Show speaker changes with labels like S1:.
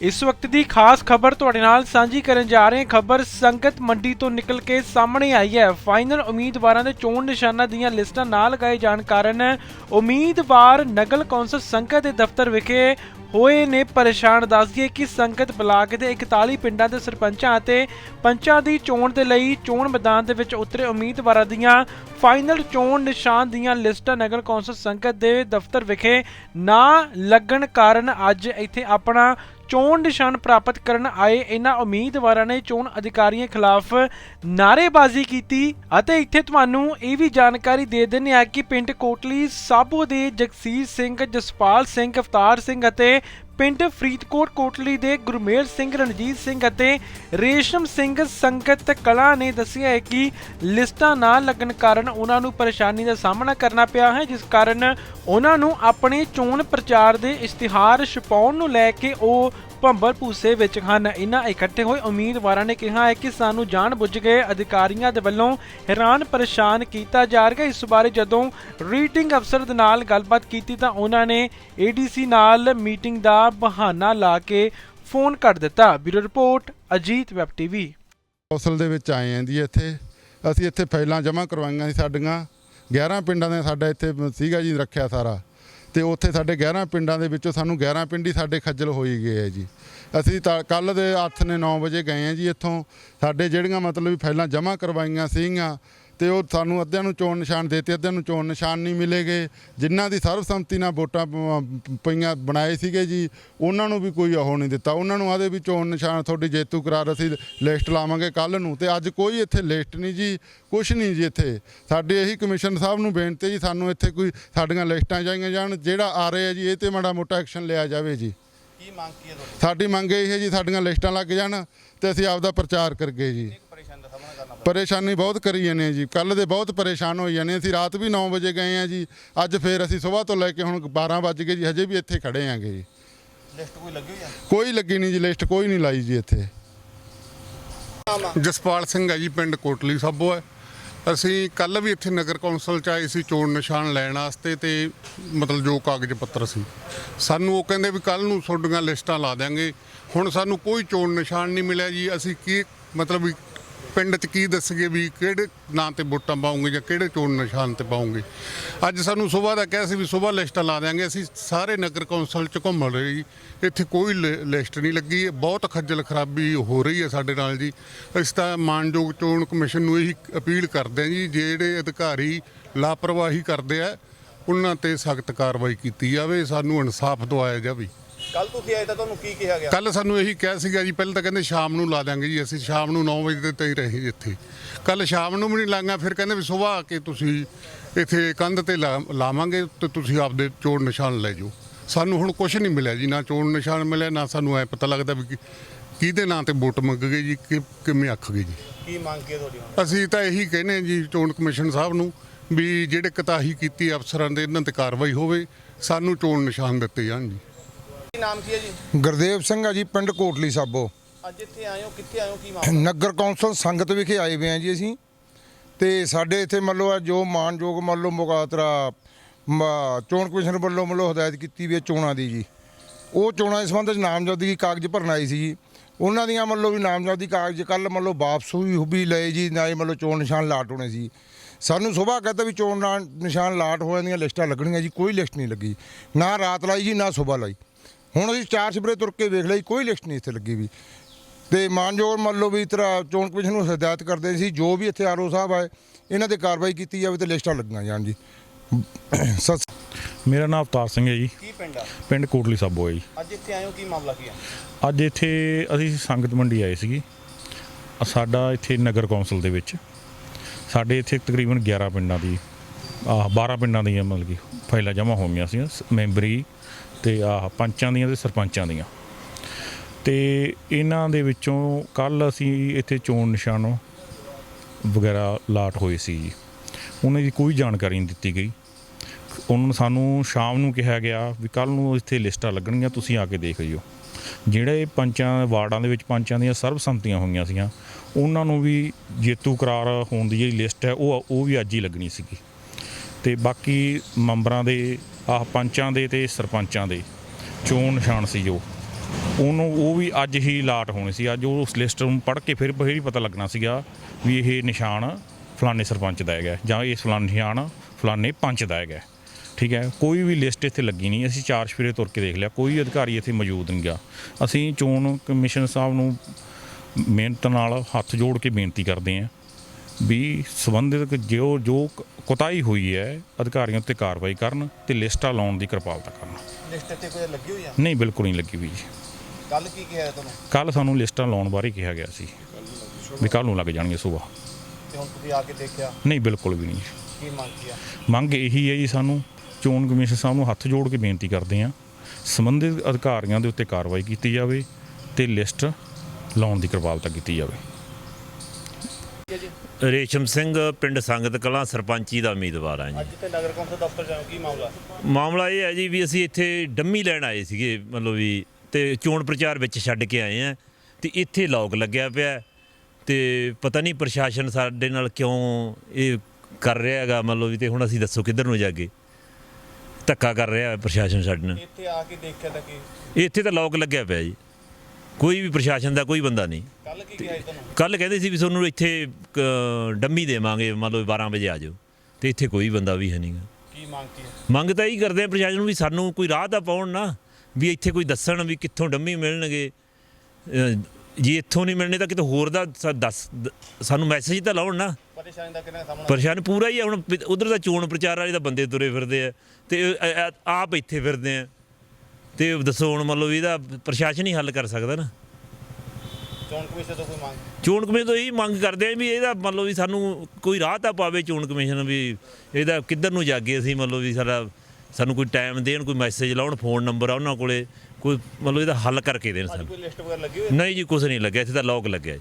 S1: ਇਸ ਵਕਤ ਦੀ ਖਾਸ ਖਬਰ ਤੁਹਾਡੇ ਨਾਲ ਸਾਂਝੀ ਕਰਨ ਜਾ ਰਹੇ ਹਾਂ। ਖਬਰ ਸੰਗਤ ਮੰਡੀ ਤੋਂ ਨਿਕਲ ਕੇ ਸਾਹਮਣੇ ਆਈ ਹੈ। ਫਾਈਨਲ ਉਮੀਦਵਾਰਾਂ ਦੇ ਚੋਣ ਨਿਸ਼ਾਨਾਂ ਦੀਆਂ ਲਿਸਟਾਂ ਨਾ ਲਗਾਏ ਜਾਣ ਕਾਰਨ ਉਮੀਦਵਾਰ ਨਗਲ ਕੌਂਸਲ ਸੰਗਤ ਦੇ ਦਫ਼ਤਰ ਵਿਖੇ ਹੋਏ ਨੇ ਪਰੇਸ਼ਾਨ। ਦੱਸਦੀਏ ਕਿ ਸੰਗਤ ਬਲਾਕ ਦੇ 41 ਪਿੰਡਾਂ ਦੇ ਸਰਪੰਚਾਂ ਅਤੇ ਪੰਚਾਂ ਦੀ ਚੋਣ ਦੇ ਲਈ ਚੋਣ ਮੈਦਾਨ ਦੇ ਵਿੱਚ ਉਤਰੇ ਉਮੀਦਵਾਰਾਂ ਦੀਆਂ ਫਾਈਨਲ ਚੋਣ ਨਿਸ਼ਾਨ ਦੀਆਂ ਲਿਸਟਾਂ ਨਗਰ ਕੌਂਸਲ ਸੰਗਤ ਦੇ ਦਫ਼ਤਰ ਵਿਖੇ ਨਾ ਲੱਗਣ ਕਾਰਨ ਅੱਜ ਇੱਥੇ ਆਪਣਾ ਚੋਣ ਨਿਸ਼ਾਨ ਪ੍ਰਾਪਤ ਕਰਨ ਆਏ ਇਹਨਾਂ ਉਮੀਦਵਾਰਾਂ ਨੇ ਚੋਣ ਅਧਿਕਾਰੀਆਂ ਖਿਲਾਫ ਨਾਅਰੇਬਾਜ਼ੀ ਕੀਤੀ ਅਤੇ ਇੱਥੇ ਤੁਹਾਨੂੰ ਇਹ ਵੀ ਜਾਣਕਾਰੀ ਦੇ ਦਿੰਦੇ ਆ ਕਿ ਪਿੰਡ ਕੋਟਲੀ ਸਾਬੋ ਦੇ ਜਗਸੀਰ ਸਿੰਘ, ਜਸਪਾਲ ਸਿੰਘ, ਅਵਤਾਰ ਸਿੰਘ ਅਤੇ ਪਿੰਡ ਫਰੀਦਕੋਟ ਕੋਟਲੀ ਦੇ ਗੁਰਮੇਲ ਸਿੰਘ, ਰਣਜੀਤ ਸਿੰਘ ਅਤੇ ਰੇਸ਼ਮ ਸਿੰਘ ਸੰਗਤ ਕਲਾ ਨੇ ਦੱਸਿਆ ਹੈ ਕਿ ਲਿਸਟਾਂ ਨਾ ਲੱਗਣ ਕਾਰਨ ਉਹਨਾਂ ਨੂੰ ਪਰੇਸ਼ਾਨੀ ਦਾ ਸਾਹਮਣਾ ਕਰਨਾ ਪਿਆ ਹੈ, ਜਿਸ ਕਾਰਨ ਉਹਨਾਂ ਨੂੰ ਆਪਣੇ ਚੋਣ ਪ੍ਰਚਾਰ ਦੇ ਇਸ਼ਤਿਹਾਰ ਛਪਾਉਣ ਨੂੰ ਲੈ ਕੇ ਉਹ ਭੰਬਲ ਭੂਸੇ ਵਿੱਚ ਹਨ। ਇਹਨਾਂ ਇਕੱਠੇ ਹੋਏ ਉਮੀਦਵਾਰਾਂ ਨੇ ਕਿਹਾ ਹੈ ਕਿ ਸਾਨੂੰ ਜਾਣ ਬੁੱਝ ਕੇ ਅਧਿਕਾਰੀਆਂ ਦੇ ਵੱਲੋਂ ਹੈਰਾਨ ਪਰੇਸ਼ਾਨ ਕੀਤਾ ਜਾ ਰਿਹਾ ਇਸ ਬਾਰੇ ਜਦੋਂ ਰੀਡਿੰਗ ਅਫਸਰ ਦੇ ਨਾਲ ਗੱਲਬਾਤ ਕੀਤੀ ਤਾਂ ਉਹਨਾਂ ਨੇ ਏਡੀਸੀ ਨਾਲ ਮੀਟਿੰਗ ਦਾ ਬਹਾਨਾ ਲਾ ਕੇ ਫੋਨ ਕੱਟ ਦਿੱਤਾ। Bureau report, Ajit web TV.
S2: Council ਦੇ ਵਿੱਚ ਆਏ ਆਂ ਜੀ ਇੱਥੇ। ਅਸੀਂ ਇੱਥੇ ਫਾਈਲਾਂ ਜਮ੍ਹਾਂ ਕਰਵਾਈਆਂ ਸੀ ਸਾਡੀਆਂ। 11 ਪਿੰਡਾਂ ਦੇ ਸਾਡਾ ਇੱਥੇ ਸੀਗਾ ਜੀ, ਰੱਖਿਆ ਸਾਰਾ। ਤੇ ਉੱਥੇ ਸਾਡੇ 11 ਪਿੰਡਾਂ ਦੇ ਵਿੱਚੋਂ ਸਾਨੂੰ 11 ਪਿੰਡ ਹੀ ਸਾਡੇ ਖੱਜਲ ਹੋਈ ਗਏ ਆ ਜੀ। ਅਸੀਂ ਤਾਂ ਕੱਲ ਦੇ ਅੱਥ ਨੇ 9 ਵਜੇ ਗਏ ਆ ਜੀ ਇੱਥੋਂ। ਸਾਡੇ ਜਿਹੜੀਆਂ ਮਤਲਬ ਫਾਈਲਾਂ ਜਮ੍ਹਾਂ ਕਰਵਾਈਆਂ ਸੀਗੀਆਂ ਤੇ ਉਹ ਸਾਨੂੰ ਅੱਧਿਆਂ ਨੂੰ ਚੋਣ ਨਿਸ਼ਾਨ ਦੇਤੇ ਅੱਧਿਆਂ ਨੂੰ ਚੋਣ ਨਿਸ਼ਾਨ ਨਹੀਂ ਮਿਲੇਗੇ। ਜਿਨ੍ਹਾਂ ਦੀ ਸਰਬਸੰਮਤੀ ਨਾਲ ਵੋਟਾਂ ਪਈਆਂ ਬਣਾਏ ਸੀਗੇ ਜੀ ਉਹਨਾਂ ਨੂੰ ਵੀ ਕੋਈ ਉਹ ਨਹੀਂ ਦਿੱਤਾ। ਉਹਨਾਂ ਨੂੰ ਆਦੇ ਵੀ ਚੋਣ ਨਿਸ਼ਾਨ ਤੁਹਾਡੀ ਜੇਤੂ ਕਰਾਰ ਅਸੀਂ ਲਿਸਟ ਲਾਵਾਂਗੇ ਕੱਲ ਨੂੰ। ਤੇ ਅੱਜ ਕੋਈ ਇੱਥੇ ਲਿਸਟ ਨਹੀਂ ਜੀ ਕੁਛ ਨਹੀਂ ਜੀ ਇੱਥੇ। ਸਾਡੇ ਇਹੀ ਕਮਿਸ਼ਨ ਸਾਹਿਬ ਨੂੰ ਬੇਨਤੀ ਜੀ ਸਾਨੂੰ ਇੱਥੇ ਕੋਈ ਸਾਡੀਆਂ ਲਿਸਟਾਂ ਚਾਹੀਆਂ ਜਾਣ ਜਿਹੜਾ ਆ ਰਿਹਾ ਜੀ ਇਹ ਤੇ ਮਾੜਾ ਮੋਟਾ ਐਕਸ਼ਨ ਲਿਆ ਜਾਵੇ ਜੀ।
S3: ਕੀ ਮੰਗ ਕੀ ਹੈ ਤੁਹਾਡੀ?
S2: ਸਾਡੀ ਮੰਗ ਇਹ ਹੈ ਜੀ ਸਾਡੀਆਂ ਲਿਸਟਾਂ ਲੱਗ ਜਾਣ ਤੇ ਅਸੀਂ ਆਪਦਾ ਪ੍ਰਚਾਰ ਕਰਗੇ ਜੀ।
S3: ਪਰੇਸ਼ਾਨੀ
S2: ਬਹੁਤ ਕਰੀ ਜਾਂਦੇ ਆ ਜੀ। ਕੱਲ ਦੇ ਬਹੁਤ ਪਰੇਸ਼ਾਨ ਹੋਈ ਜਾਂਦੇ ਅਸੀਂ ਰਾਤ ਵੀ 9 ਵਜੇ ਗਏ ਆ ਜੀ। ਅੱਜ ਫੇਰ ਅਸੀਂ ਸਵੇਰ ਤੋਂ ਲੈ ਕੇ ਹੁਣ 12 ਵੱਜ ਗਏ ਜੀ। ਹਜੇ ਵੀ ਇੱਥੇ ਖੜੇ ਆਂਗੇ ਜੀ।
S3: ਲਿਸਟ ਕੋਈ ਲੱਗੀ ਹੋਈ ਆ?
S2: ਕੋਈ ਲੱਗੀ ਨਹੀਂ ਜੀ ਲਿਸਟ ਕੋਈ ਨਹੀਂ ਲਾਈ ਜੀ ਇੱਥੇ।
S4: ਜਸਪਾਲ ਸਿੰਘ ਹੈ ਜੀ ਪਿੰਡ ਕੋਟਲੀ ਸਾਬੋ ਹੈ ਅਸੀਂ ਕੱਲ ਵੀ ਇੱਥੇ ਨਗਰ ਕੌਂਸਲ ਚ ਆਏ ਸੀ ਚੋਣ ਨਿਸ਼ਾਨ ਲੈਣ ਵਾਸਤੇ ਤੇ ਮਤਲਬ ਜੋ ਕਾਗਜ਼ ਪੱਤਰ ਸੀ। ਸਾਨੂੰ ਉਹ ਕਹਿੰਦੇ ਵੀ ਕੱਲ ਨੂੰ ਤੁਹਾਡੀਆਂ ਲਿਸਟਾਂ ਲਾ ਦਿਆਂਗੇ। ਹੁਣ ਸਾਨੂੰ ਕੋਈ ਚੋਣ ਨਿਸ਼ਾਨ ਨਹੀਂ ਮਿਲਿਆ ਜੀ। ਅਸੀਂ ਕੀ ਮਤਲਬ ਵੀ ਪਿੰਡ 'ਚ ਕੀ ਦੱਸਗੇ ਵੀ ਕਿਹੜੇ ਨਾਂ ਤੇ ਵੋਟਾਂ ਪਾਉਂਗੇ ਜਾਂ ਕਿਹੜੇ ਚੋਣ ਨਿਸ਼ਾਨ ਤੇ ਪਾਉਂਗੇ? ਅੱਜ ਸਾਨੂੰ ਸਵੇਰ ਦਾ ਕਿਹਾ ਸੀ ਵੀ ਸਵੇਰ ਲਿਸਟਾਂ ਲਾ ਦਿਆਂਗੇ, ਅਸੀਂ ਸਾਰੇ ਨਗਰ ਕੌਂਸਲ 'ਚ ਘੁੰਮ ਰਹੇ ਜੀ। ਇੱਥੇ ਕੋਈ ਲਿ- ਲਿਸਟ ਨਹੀਂ ਲੱਗੀ, ਬਹੁਤ ਖੱਜਲ ਖਰਾਬੀ ਹੋ ਰਹੀ ਹੈ ਸਾਡੇ ਨਾਲ ਜੀ। ਅਸੀਂ ਤਾਂ ਮਾਨਯੋਗ ਚੋਣ ਕਮਿਸ਼ਨ ਨੂੰ ਇਹੀ ਅਪੀਲ ਕਰਦੇ ਹਾਂ ਜੀ, ਜਿਹੜੇ ਅਧਿਕਾਰੀ ਲਾਪਰਵਾਹੀ ਕਰਦੇ ਆ, ਉਹਨਾਂ ਤੇ ਸਖਤ ਕਾਰਵਾਈ ਕੀਤੀ ਜਾਵੇ, ਸਾਨੂੰ ਇਨਸਾਫ ਦਵਾਇਆ ਜਾਵੇ।
S3: ਕੱਲ ਤੁਸੀਂ ਆਏ ਤਾਂ ਤੁਹਾਨੂੰ ਕੀ ਕਿਹਾ ਗਿਆ?
S4: ਕੱਲ ਸਾਨੂੰ ਇਹੀ ਕਿਹਾ ਸੀਗਾ ਜੀ ਪਹਿਲਾਂ ਤਾਂ ਕਹਿੰਦੇ ਸ਼ਾਮ ਨੂੰ ਲਾ ਦਾਂਗੇ ਜੀ ਅਸੀਂ ਸ਼ਾਮ ਨੂੰ 9 ਵਜੇ ਦੇ ਤੇ ਹੀ ਰਹੇ ਜੀ ਇੱਥੇ। ਕੱਲ ਸ਼ਾਮ ਨੂੰ ਵੀ ਨਹੀਂ ਲਾਂਗਾ ਫਿਰ ਕਹਿੰਦੇ ਵੀ ਸਵੇਰ ਆ ਕੇ ਤੁਸੀਂ ਇੱਥੇ ਕੰਧ ਤੇ ਲਾ- ਲਾਵਾਂਗੇ ਤੇ ਤੁਸੀਂ ਆਪਦੇ ਚੋਣ ਨਿਸ਼ਾਨ ਲੈ ਜਾਓ। ਸਾਨੂੰ ਹੁਣ ਕੁਝ ਨਹੀਂ ਮਿਲਿਆ ਜੀ ਨਾ ਚੋਣ ਨਿਸ਼ਾਨ ਮਿਲਿਆ ਨਾ ਸਾਨੂੰ ਐ ਪਤਾ ਲੱਗਦਾ ਵੀ ਕਿ- ਕਿਹਦੇ ਨਾਂ ਤੇ ਵੋਟ ਮੰਗ ਗਏ ਜੀ ਕਿ- ਕਿਵੇਂ ਆਖ ਗਏ ਜੀ।
S3: ਕੀ ਮੰਗ ਕੀ ਤੁਹਾਡੀ ਹੁਣ?
S4: ਅਸੀਂ ਤਾਂ ਇਹੀ ਕਹਿੰਦੇ ਹਾਂ ਜੀ ਚੋਣ ਕਮਿਸ਼ਨ ਸਾਹਿਬ ਨੂੰ ਵੀ ਜਿਹੜੇ ਕਤਾਹੀ ਕੀਤੀ ਅਫਸਰਾਂ ਦੇ ਇਹਨਾਂ ਤੇ ਕਾਰਵਾਈ ਹੋਵੇ ਸਾਨੂੰ ਚੋਣ ਨਿਸ਼ਾਨ ਦਿੱਤੇ ਜਾਣ ਜੀ।
S3: ਨਾਮ ਕੀ ਹੈ ਜੀ?
S5: ਗੁਰਦੇਵ ਸਿੰਘ ਆ ਜੀ ਪਿੰਡ ਕੋਟਲੀ ਸਾਬੋ।
S3: ਅੱਜ ਇੱਥੇ ਆਏ ਹੋ ਕਿੱਥੇ ਆਏ ਹੋ ਕੀ ਮਾਮਲਾ?
S5: ਨਗਰ ਕੌਂਸਲ ਸੰਗਤ ਵਿਖੇ ਆਏ ਹੋਏ ਆ ਜੀ ਅਸੀਂ। ਤੇ ਸਾਡੇ ਇੱਥੇ ਮੰਨ ਲਓ ਜੋ ਮਾਨਯੋਗ ਮੰਨ ਲਓ ਮੁਗਾਤਰਾ ਮ- ਚੋਣ ਕਮਿਸ਼ਨ ਵੱਲੋਂ ਮੰਨ ਲਓ ਹਦਾਇਤ ਕੀਤੀ ਵੀ ਚੋਣਾਂ ਦੀ ਜੀ। ਉਹ ਚੋਣਾਂ ਦੇ ਸੰਬੰਧ ਵਿੱਚ ਨਾਮਜ਼ਦਗੀ ਕਾਗਜ਼ ਭਰਨ ਆਏ ਸੀ ਜੀ। ਉਹਨਾਂ ਦੀਆਂ ਮੰਨ ਲਓ ਵੀ ਨਾਮਜ਼ਦਗੀ ਕਾਗਜ਼ ਕੱਲ ਮੰਨ ਲਓ ਵਾਪਸ ਵੀ ਲਏ ਜੀ ਨਾ ਮੰਨ ਲਓ ਚੋਣ ਨਿਸ਼ਾਨ ਲਾਟ ਹੋਣੇ ਸੀ। ਸਾਨੂੰ ਸਵੇਰ ਕਹਤਾ ਵੀ ਚੋਣ ਨਿਸ਼ਾਨ ਲਾਟ ਹੋਣ ਦੀਆਂ ਲਿਸਟਾਂ ਲੱਗਣੀਆਂ ਜੀ ਕੋਈ ਲਿਸਟ ਨਹੀਂ ਲੱਗੀ। ਨਾ ਰਾਤ ਲਾਈ ਜੀ ਨਾ ਸਵੇਰ ਲਾਈ। ਹੁਣ ਅਸੀਂ ਚਾਰ ਸਪਰੇ ਤੁਰ ਕੇ ਵੇਖ ਲਈ ਕੋਈ ਲਿਸਟ ਨਹੀਂ ਇੱਥੇ ਲੱਗੀ ਵੀ। ਤੇ ਮਾਨਯੋਗ ਮੰਨ ਲਓ ਵੀ ਤਰ੍ਹਾਂ ਚੋਣ ਕਮਿਸ਼ਨ ਨੂੰ ਹਦਾਇਤ ਕਰਦੇ ਸੀ ਜੋ ਵੀ ਇੱਥੇ ਆਰਓ ਸਾਹਿਬ ਆਏ ਇਹਨਾਂ ਤੇ ਕਾਰਵਾਈ ਕੀਤੀ ਜਾਵੇ ਤੇ ਲਿਸਟਾਂ ਲੱਗੀਆਂ ਜਾਣ ਜੀ। ਸਤਿ
S6: ਮੇਰਾ ਨਾਮ ਅਵਤਾਰ ਸਿੰਘ ਹੈ ਜੀ।
S3: ਕੀ ਪਿੰਡ ਆ?
S6: ਪਿੰਡ ਕੋਟਲੀ ਸਾਬੋ ਹੈ ਜੀ।
S3: ਅੱਜ ਇੱਥੇ ਆਏ ਹੋ ਕੀ ਮਾਮਲਾ ਕੀ ਆ?
S6: ਅੱਜ ਇੱਥੇ ਅਸੀਂ ਸੰਗਤ ਮੰਡੀ ਆਏ ਸੀਗੇ। ਸਾਡਾ ਇੱਥੇ ਨਗਰ ਕੌਂਸਲ ਦੇ ਵਿੱਚ। ਸਾਡੇ ਇੱਥੇ ਤਕਰੀਬਨ 11 ਪਿੰਡਾਂ ਦੀ ਆਹ 12 ਪਿੰਡਾਂ ਦੀਆਂ ਮਤਲਬ ਕਿ ਫਾਈਲਾਂ ਜਮ੍ਹਾਂ ਹੋਈਆਂ ਸੀ ਮੈਂਬਰੀ ਤੇ ਆਹ ਪੰਚਾਂ ਦੀਆਂ ਤੇ ਸਰਪੰਚਾਂ ਦੀਆਂ। ਤੇ ਇਹਨਾਂ ਦੇ ਵਿੱਚੋਂ ਕੱਲ ਅਸੀਂ ਇੱਥੇ ਚੋਣ ਨਿਸ਼ਾਨ ਵਗੈਰਾ ਲਾਟ ਹੋਏ ਸੀ ਜੀ। ਉਹਨਾਂ ਦੀ ਕੋਈ ਜਾਣਕਾਰੀ ਨਹੀਂ ਦਿੱਤੀ ਗਈ। ਉਹਨਾਂ ਨੂੰ ਸਾਨੂੰ ਸ਼ਾਮ ਨੂੰ ਕਿਹਾ ਗਿਆ ਵੀ ਕੱਲ ਨੂੰ ਇੱਥੇ ਲਿਸਟਾਂ ਲੱਗਣਗੀਆਂ, ਤੁਸੀਂ ਆ ਕੇ ਦੇਖ ਲਿਓ। ਜਿਹੜੇ ਪੰਚਾਂ, ਵਾਰਡਾਂ ਦੇ ਵਿੱਚ ਪੰਚਾਂ ਦੀਆਂ ਸਰਬਸੰਮਤੀਆਂ ਹੋਈਆਂ ਸੀਗੀਆਂ, ਉਹਨਾਂ ਨੂੰ ਵੀ ਜੇਤੂ ਕਰਾਰ ਹੋਣ ਦੀ ਜਿਹੜੀ ਲਿਸਟ ਹੈ, ਉਹ ਉਹ ਵੀ ਅੱਜ ਹੀ ਲੱਗਣੀ ਸੀਗੀ। ਤੇ ਬਾਕੀ ਮੈਂਬਰਾਂ ਦੇ ਆਹ ਪੰਚਾਂ ਦੇ ਤੇ ਸਰਪੰਚਾਂ ਦੇ ਚੋਣ ਨਿਸ਼ਾਨ ਸੀ ਜੋ। ਉਹਨੂੰ ਉਹ ਵੀ ਅੱਜ ਹੀ ਲਾਟ ਹੋਣੀ ਸੀ। ਅੱਜ ਉਹ ਉਸ ਲਿਸਟ ਨੂੰ ਪੜ੍ਹ ਕੇ ਫਿਰ ਫਿਰ ਹੀ ਪਤਾ ਲੱਗਣਾ ਸੀਗਾ ਵੀ ਇਹ ਨਿਸ਼ਾਨ ਫਲਾਣੇ ਸਰਪੰਚ ਦਾ ਹੈਗਾ। ਜਾਂ ਇਹ ਫਲਾਣਾ ਨਿਸ਼ਾਨ ਫਲਾਣੇ ਪੰਚ ਦਾ ਹੈਗਾ। ਠੀਕ ਹੈ? ਕੋਈ ਵੀ ਲਿਸਟ ਇੱਥੇ ਲੱਗੀ ਨਹੀਂ। ਅਸੀਂ ਚਾਰ ਸਫੇਰੇ ਤੁਰ ਕੇ ਦੇਖ ਲਿਆ। ਕੋਈ ਅਧਿਕਾਰੀ ਇੱਥੇ ਮੌਜੂਦ ਨਹੀਂ ਗਾ। ਅਸੀਂ ਚੋਣ ਕਮਿਸ਼ਨ ਸਾਹਿਬ ਨੂੰ ਮਿਹਨਤ ਨਾਲ ਹੱਥ ਜੋੜ ਕੇ ਬੇਨਤੀ ਕਰਦੇ ਹਾਂ। ਵੀ ਸੰਬੰਧਿਤ ਜੋ ਜੋ ਕੁਤਾਹੀ ਹੋਈ ਹੈ ਅਧਿਕਾਰੀਆਂ ਉੱਤੇ ਕਾਰਵਾਈ ਕਰਨ ਤੇ ਲਿਸਟਾਂ ਲਾਉਣ ਦੀ ਕਿਰਪਾਲਤਾ ਕਰਨ।
S3: ਲਿਸਟ ਤੇ ਕੋਈ ਲੱਗੀ ਹੋਈ ਆ?
S6: ਨਹੀਂ ਬਿਲਕੁਲ ਨਹੀਂ ਲੱਗੀ ਹੋਈ ਜੀ।
S3: ਕੱਲ ਕੀ ਕਿਹਾ ਤੁਹਾਨੂੰ?
S6: ਕੱਲ ਸਾਨੂੰ ਲਿਸਟਾਂ ਲਾਉਣ ਬਾਰੇ ਕਿਹਾ ਗਿਆ ਸੀ। ਵੀ ਕੱਲ ਨੂੰ ਲੱਗ ਜਾਣਗੇ ਸਵੇਰ
S3: ਤੇ ਹੁਣ ਤੁਸੀਂ ਆ ਕੇ ਦੇਖਿਆ?
S6: ਨਹੀਂ ਬਿਲਕੁਲ ਵੀ ਨਹੀਂ।
S3: ਕੀ ਮੰਗ ਕੀਆ
S6: ਮੰਗ ਇਹੀ ਹੈ ਜੀ ਸਾਨੂੰ ਚੋਣ ਕਮਿਸ਼ਨ ਸਾਹਿਬ ਨੂੰ ਹੱਥ ਜੋੜ ਕੇ ਬੇਨਤੀ ਕਰਦੇ ਹਾਂ ਸੰਬੰਧਿਤ ਅਧਿਕਾਰੀਆਂ ਦੇ ਉੱਤੇ ਕਾਰਵਾਈ ਕੀਤੀ ਜਾਵੇ ਤੇ ਲਿਸਟ ਲਾਉਣ ਦੀ ਕਿਰਪਾਲਤਾ ਕੀਤੀ ਜਾਵੇ।
S7: ਰੇਸ਼ਮ ਸਿੰਘ ਪਿੰਡ ਸੰਗਤ ਕਲਾਂ ਸਰਪੰਚੀ ਦਾ ਉਮੀਦਵਾਰ ਹਾਂ ਜੀ।
S3: ਅੱਜ ਤੇ ਨਗਰ ਕੌਂਸਲ ਦਫ਼ਤਰ ਜਾਓ ਕੀ ਮਾਮਲਾ?
S7: ਮਾਮਲਾ ਇਹ ਹੈ ਜੀ ਵੀ ਅਸੀਂ ਇੱਥੇ ਡੰਮੀ ਲੈਣ ਆਏ ਸੀਗੇ ਮਤਲਬ ਵੀ ਤੇ ਚੋਣ ਪ੍ਰਚਾਰ ਵਿੱਚ ਛੱਡ ਕੇ ਆਏ ਆ ਤੇ ਇੱਥੇ ਲੋਕ ਲੱਗਿਆ ਪਿਆ ਤੇ ਪਤਾ ਨਹੀਂ ਪ੍ਰਸ਼ਾਸਨ ਸਾਡੇ ਨਾਲ ਕਿਉਂ ਇਹ ਕਰ ਰਿਹਾ ਹੈਗਾ ਮਤਲਬ ਵੀ ਤੇ ਹੁਣ ਅਸੀਂ ਦੱਸੋ ਕਿੱਧਰ ਨੂੰ ਜਾਗੇ। ਧੱਕਾ ਕਰ ਰਿਹਾ ਹੈ ਪ੍ਰਸ਼ਾਸਨ ਸਾਡੇ ਨਾਲ।
S3: ਇੱਥੇ ਆ ਕੇ ਦੇਖਿਆ ਤਾਂ ਕੀ?
S7: ਇੱਥੇ ਤਾਂ ਲੋਕ ਲੱਗਿਆ ਪਿਆ ਜੀ। ਕੋਈ ਵੀ ਪ੍ਰਸ਼ਾਸਨ ਦਾ ਕੋਈ ਬੰਦਾ ਨਹੀਂ।
S3: ਕੱਲ ਕੀ ਕਿਹਾ ਸੀ ਤੁਹਾਨੂੰ?
S7: ਕੱਲ ਕਹਿੰਦੇ ਸੀ ਵੀ ਤੁਹਾਨੂੰ ਇੱਥੇ ਅ, ਡੰਮੀ ਦੇਵਾਂਗੇ ਮੰਨ ਲਓ 12 ਵਜੇ ਆ ਜਾਓ ਤੇ ਇੱਥੇ ਕੋਈ ਬੰਦਾ ਵੀ ਹੈ ਨਹੀਂਗਾ
S3: ਕੀ ਮੰਗ ਕੀ ਹੈ?
S7: ਮੰਗ ਤਾਂ ਇਹੀ ਕਰਦੇ ਆ ਪ੍ਰਸ਼ਾਸਨ ਨੂੰ ਵੀ ਸਾਨੂੰ ਕੋਈ ਰਾਹ ਤਾਂ ਪਾਉਣ ਨਾ ਵੀ ਇੱਥੇ ਕੋਈ ਦੱਸਣ ਵੀ ਕਿੱਥੋਂ ਡੰਮੀ ਮਿਲਣਗੇ। ਅ, ਜੇ ਇੱਥੋਂ ਨਹੀਂ ਮਿਲਣੇ ਤਾਂ ਕਿਤੇ ਹੋਰ ਦਾ ਸਾ- ਦੱਸ ਦ- ਸਾਨੂੰ ਮੈਸੇਜ ਤਾਂ ਲਾਉਣ ਨਾ।
S3: ਪਰੇਸ਼ਾਨੀ ਦਾ ਕਿੰਨਾ ਸਾਹਮਣਾ?
S7: ਪਰੇਸ਼ਾਨ ਪੂਰਾ ਹੀ ਆ ਹੁਣ ਉਧਰ ਦਾ ਚੋਣ ਪ੍ਰਚਾਰ ਵਾਲੇ ਤਾਂ ਬੰਦੇ ਤੁਰੇ ਫਿਰਦੇ ਆ। ਤੇ ਆਪ ਇੱਥੇ ਫਿਰਦੇ ਆ। ਤੇ ਦੱਸੋ ਹੁਣ ਮੰਨ ਲਓ ਵੀ ਇਹਦਾ ਪ੍ਰਸ਼ਾਸਨ ਹੀ ਹੱਲ ਕਰ ਸਕਦਾ ਨਾ।
S3: ਚੋਣ ਕਮਿਸ਼ਨ ਤੋਂ ਕੋਈ ਮੰਗ?
S7: ਚੋਣ ਕਮਿਸ਼ਨ ਤੋਂ ਇਹੀ ਮੰਗ ਕਰਦੇ ਆ ਵੀ ਇਹਦਾ ਮੰਨ ਲਓ ਵੀ ਸਾਨੂੰ ਕੋਈ ਰਾਹ ਤਾਂ ਪਾਵੇ ਚੋਣ ਕਮਿਸ਼ਨ ਵੀ ਇਹਦਾ ਕਿੱਧਰ ਨੂੰ ਜਾਗੇ ਅਸੀਂ ਮੰਨ ਲਓ ਵੀ ਸਾਡਾ ਸਾਨੂੰ ਕੋਈ ਟਾਈਮ ਦੇਣ ਕੋਈ ਮੈਸੇਜ ਲਾਉਣ ਫੋਨ ਨੰਬਰ ਆ ਉਹਨਾਂ ਕੋਲੇ ਕੋਈ ਮੰਨ ਲਓ ਇਹਦਾ ਹੱਲ ਕਰਕੇ ਦੇਣ ਸਾਨੂੰ।
S3: ਕੋਈ ਲਿਸਟ ਵਗੈਰਾ ਲੱਗੀ ਹੋਈ ਹੈ?
S7: ਨਹੀਂ ਜੀ ਕੁਝ ਨਹੀਂ ਲੱਗਿਆ ਇੱਥੇ ਤਾਂ ਲੋਕ ਲੱਗਿਆ ਜੀ।